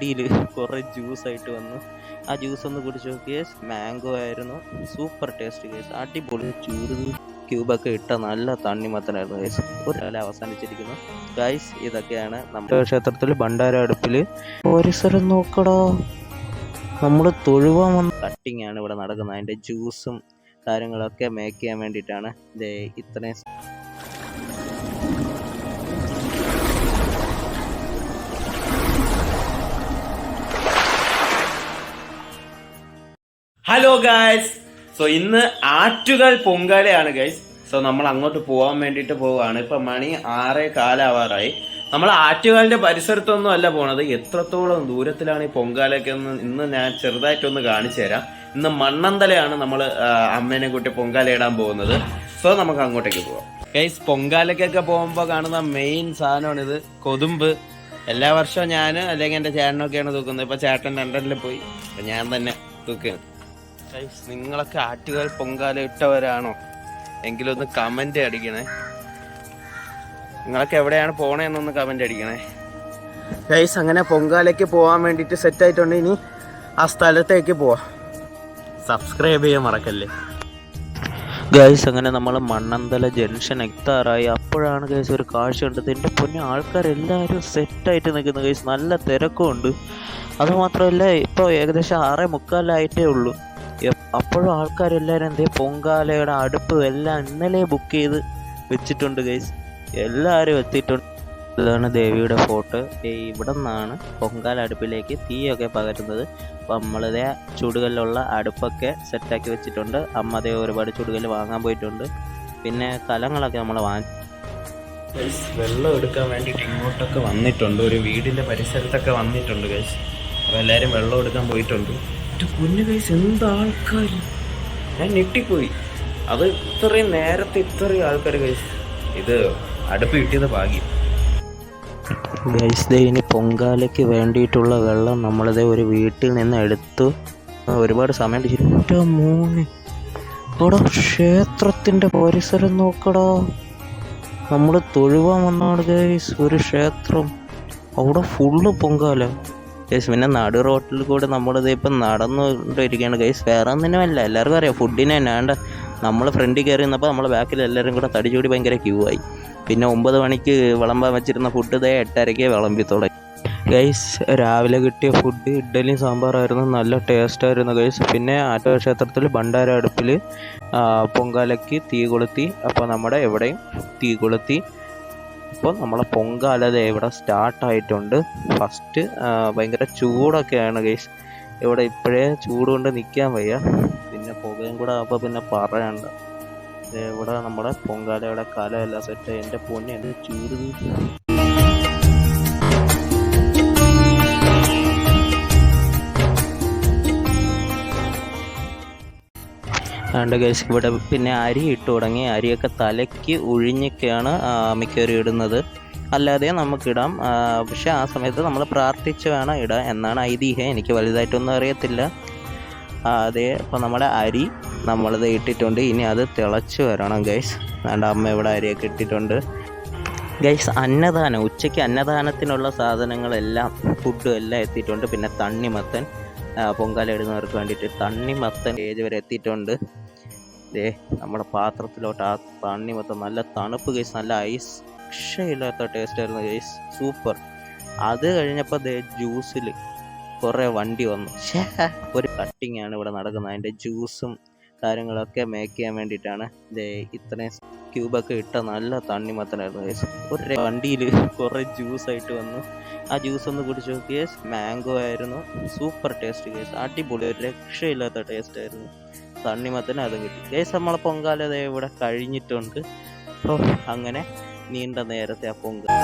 വണ്ടിയിൽ കുറേ ജ്യൂസ് ആയിട്ട് വന്നു. ആ ജ്യൂസ് ഒന്ന് കുടിച്ച് നോക്കിയേ മാംഗോ ആയിരുന്നു. സൂപ്പർ ടേസ്റ്റ് കേസ് അടിപൊളി. ചൂട് ക്യൂബൊക്കെ ഇട്ട നല്ല തണ്ണിമത്തനായിരുന്നു ഗൈസ് ഒരാളെ അവസാനിച്ചിരിക്കുന്നു. ഗൈസ് ഇതൊക്കെയാണ് നമ്മുടെ ക്ഷേത്രത്തിൽ ഭണ്ഡാര അടുപ്പിൽ പരിസരം നോക്കടോ. നമ്മൾ തൊഴുവാൻ വന്ന കട്ടിങ് ആണ് ഇവിടെ നടക്കുന്നത്. അതിന്റെ ജ്യൂസും കാര്യങ്ങളൊക്കെ മേക്ക് ചെയ്യാൻ വേണ്ടിയിട്ടാണ്. ദേ ഇത്രയും ഹലോ ഗായ്സ് സോ ഇന്ന് ആറ്റുകൾ പൊങ്കാലയാണ് ഗൈസ് സോ നമ്മൾ അങ്ങോട്ട് പോകാൻ വേണ്ടിട്ട് പോവുകയാണ് ഇപ്പൊ മണി ആറേ കാലാവാറായി. നമ്മൾ ആറ്റുകാലിന്റെ പരിസരത്തൊന്നും അല്ല പോണത്. എത്രത്തോളം ദൂരത്തിലാണ് ഈ പൊങ്കാലയൊക്കെ ഒന്ന് ഇന്ന് ഞാൻ ചെറുതായിട്ടൊന്ന് കാണിച്ചു തരാം. ഇന്ന് മണ്ണന്തലയാണ് നമ്മൾ അമ്മേനെ കൂട്ടി പൊങ്കാല ഇടാൻ പോകുന്നത്. സോ നമുക്ക് അങ്ങോട്ടേക്ക് പോവാം. ഗൈസ് പൊങ്കാലയ്ക്കൊക്കെ പോകുമ്പോൾ കാണുന്ന മെയിൻ സാധനമാണ് ഇത് കൊതുമ്പ്. എല്ലാ വർഷവും ഞാൻ അല്ലെങ്കിൽ എന്റെ ചേട്ടനൊക്കെയാണ് തൂക്കുന്നത്. ഇപ്പൊ ചേട്ടൻ ലണ്ടനിൽ പോയി. ഞാൻ തന്നെ തൂക്കുകയാണ്. നിങ്ങളൊക്കെ ആറ്റുകാൽ പൊങ്കാല ഇട്ടവരാണോ? എങ്കിലും ഒന്ന് കമന്റ് അടിക്കണേ. നിങ്ങളൊക്കെ എവിടെയാണ് പോണേന്നൊന്ന് കമന്റ് അടിക്കണേ. ഗൈസ് അങ്ങനെ പൊങ്കാലയ്ക്ക് പോകാൻ വേണ്ടിയിട്ട് സെറ്റ് ആയിട്ടുണ്ട്. ഇനി ആ സ്ഥലത്തേക്ക് പോവാം. സബ്സ്ക്രൈബ് ചെയ്യാൻ മറക്കല്ലേ? ഗൈസ് അങ്ങനെ നമ്മൾ മണ്ണന്തല ജംഗ്ഷൻ എത്താറായി. അപ്പോഴാണ് ഗൈസ് ഒരു കാഴ്ച കണ്ടത്. എന്റെ പൊന്നെ ആൾക്കാരെല്ലാവരും സെറ്റായിട്ട് നിൽക്കുന്നു. ഗൈസ് നല്ല തിരക്കുമുണ്ട്. അതുമാത്രമല്ല ഇപ്പോൾ ഏകദേശം ആറേ മുക്കാലായിട്ടേ ഉള്ളൂ. അപ്പോഴും ആൾക്കാരെല്ലാവരും എന്തേ പൊങ്കാലയുടെ അടുപ്പ് എല്ലാം ഇന്നലെ ബുക്ക് ചെയ്ത് വെച്ചിട്ടുണ്ട് ഗൈസ് എല്ലാവരും എത്തിയിട്ടുണ്ട്. ഇതാണ് ദേവിയുടെ ഫോട്ടോ ഇവിടെ നിന്നാണ് പൊങ്കാല അടുപ്പിലേക്ക് തീയൊക്കെ പകരുന്നത്. അപ്പോൾ നമ്മളിതേ ചുടുകല്ലുള്ള അടുപ്പൊക്കെ സെറ്റാക്കി വെച്ചിട്ടുണ്ട്. അമ്മ അതേ ഒരുപാട് ചുടുകല്ല് വാങ്ങാൻ പോയിട്ടുണ്ട്. പിന്നെ കലങ്ങളൊക്കെ നമ്മൾ വാങ്ങി. ഗൈസ് വെള്ളം എടുക്കാൻ വേണ്ടിയിട്ട് ഇങ്ങോട്ടൊക്കെ വന്നിട്ടുണ്ട്. ഒരു വീടിന്റെ പരിസരത്തൊക്കെ വന്നിട്ടുണ്ട് ഗൈസ് അപ്പോൾ എല്ലാവരും വെള്ളം എടുക്കാൻ പോയിട്ടുണ്ട്. ഇത് കുഞ്ഞു കേസ് എന്ത് ആൾക്കാർ ഞാൻ ഞെട്ടിപ്പോയി. അത് ഇത്രയും നേരത്തെ ഇത്രയും ആൾക്കാർ കേസ് ഇത് അടുപ്പ് കിട്ടിയത് ഭാഗ്യം. ഗൈസ് ദേ ഇനി പൊങ്കാലയ്ക്ക് വേണ്ടിയിട്ടുള്ള വെള്ളം നമ്മളിത് ഒരു വീട്ടിൽ നിന്ന് എടുത്തു. ഒരുപാട് സമയം മൂന്ന് എടാ ക്ഷേത്രത്തിന്റെ പരിസരം നോക്കടാ. നമ്മൾ തൊഴുവാൻ വന്നാണ് ഗൈസ് ഒരു ക്ഷേത്രം. അവിടെ ഫുള്ള് പൊങ്കാല. ഗൈസ് പിന്നെ നടു റോട്ടിൽ കൂടെ നമ്മളിത് ഇപ്പം നടന്നുകൊണ്ടിരിക്കുകയാണ് ഗൈസ് വേറെ ഒന്നിനും അല്ല. എല്ലാവർക്കും അറിയാം ഫുഡിന് തന്നെ വേണ്ട നമ്മൾ ഫ്രണ്ടിൽ കയറി നിന്നപ്പോൾ നമ്മൾ ബാക്കിൽ എല്ലാവരും കൂടെ തടിച്ചൂടി ഭയങ്കര ക്യൂ ആയി. പിന്നെ ഒമ്പത് മണിക്ക് വിളമ്പാൻ വെച്ചിരുന്ന ഫുഡ് ഇതേ എട്ടരയ്ക്ക് വിളമ്പി തുടങ്ങി. ഗൈസ് രാവിലെ കിട്ടിയ ഫുഡ് ഇഡ്ഡലിയും സാമ്പാറായിരുന്നു നല്ല ടേസ്റ്റ് ആയിരുന്നു ഗൈസ് പിന്നെ ആറ്റോ ക്ഷേത്രത്തിൽ ഭണ്ഡാര അടുപ്പിൽ പൊങ്കാലയ്ക്ക് തീ കൊളുത്തി. അപ്പോൾ നമ്മുടെ എവിടെയും തീ കൊളുത്തി. അപ്പോൾ നമ്മളെ പൊങ്കാല ഇവിടെ സ്റ്റാർട്ടായിട്ടുണ്ട് ഫസ്റ്റ് ഭയങ്കര ചൂടൊക്കെയാണ് ഗൈസ് ഇവിടെ ഇപ്പോഴേ ചൂട് കൊണ്ട് നിൽക്കാൻ വയ്യ. പിന്നെ പുകയും കൂടെ ആകുമ്പോൾ പിന്നെ പറയണ്ട. ഇവിടെ നമ്മുടെ പൊങ്കാലയുടെ കലമെല്ലാം സെറ്റ് എന്റെ പൊന്നെ എന്ത് ചൂട്. അതുകൊണ്ട് ഗൈസ് ഇവിടെ പിന്നെ അരി ഇട്ട് തുടങ്ങി. അരിയൊക്കെ തലയ്ക്ക് ഒഴിഞ്ഞൊക്കെയാണ് മിക്കവരും ഇടുന്നത്. അല്ലാതെ നമുക്കിടാം പക്ഷേ ആ സമയത്ത് നമ്മൾ പ്രാർത്ഥിച്ച് വേണം ഇടാം എന്നാണ് ഐതിഹ്യം. എനിക്ക് വലുതായിട്ടൊന്നും അറിയത്തില്ല. അതെ അപ്പോൾ നമ്മുടെ അരി നമ്മളത് ഇട്ടിട്ടുണ്ട്. ഇനി അത് തിളച്ച് വരണം ഗൈസ് അതുകൊണ്ട് അമ്മ ഇവിടെ അരിയൊക്കെ ഇട്ടിട്ടുണ്ട്. ഗൈസ് അന്നദാനം ഉച്ചയ്ക്ക് അന്നദാനത്തിനുള്ള സാധനങ്ങളെല്ലാം ഫുഡും എല്ലാം എത്തിയിട്ടുണ്ട്. പിന്നെ തണ്ണിമത്തൻ പൊങ്കാല ഇടുന്നവർക്ക് വേണ്ടിയിട്ട് തണ്ണിമത്തൻ ഏജ് വരെ എത്തിയിട്ടുണ്ട്. ദേ നമ്മുടെ പാത്രത്തിലോട്ട് ആ തണ്ണിമത്തൻ നല്ല തണുപ്പ് കേസ് നല്ല ഐസ് രക്ഷയില്ലാത്ത ടേസ്റ്റ് ആയിരുന്നു കേസ് സൂപ്പർ അത് കഴിഞ്ഞപ്പോൾ ദേ ജ്യൂസിൽ കുറേ വണ്ടി വന്നു. ഒരു കട്ടിങ് ആണ് ഇവിടെ നടക്കുന്നത്. അതിന്റെ ജ്യൂസും കാര്യങ്ങളൊക്കെ മേക്ക് ചെയ്യാൻ വേണ്ടിയിട്ടാണ്. ദേ ഇത്രയും ക്യൂബൊക്കെ ഇട്ട നല്ല തണ്ണിമത്തനായിരുന്നു കേസ് ഒരു വണ്ടിയിൽ കുറേ ജ്യൂസ് ആയിട്ട് വന്നു. ആ ജ്യൂസ് ഒന്ന് കുടിച്ച് നോക്കിയേ മാംഗോ ആയിരുന്നു. സൂപ്പർ ടേസ്റ്റ് കേസ് അടിപൊളി. ഒരു രക്ഷയില്ലാത്ത ടേസ്റ്റ് ആയിരുന്നു. തണ്ണിമത്തന് അതും കിട്ടി. കേസ് നമ്മളെ പൊങ്കാല ഇവിടെ കഴിഞ്ഞിട്ടുണ്ട്. അപ്പോൾ അങ്ങനെ നീണ്ട നേരത്തെ ആ പൊങ്കാല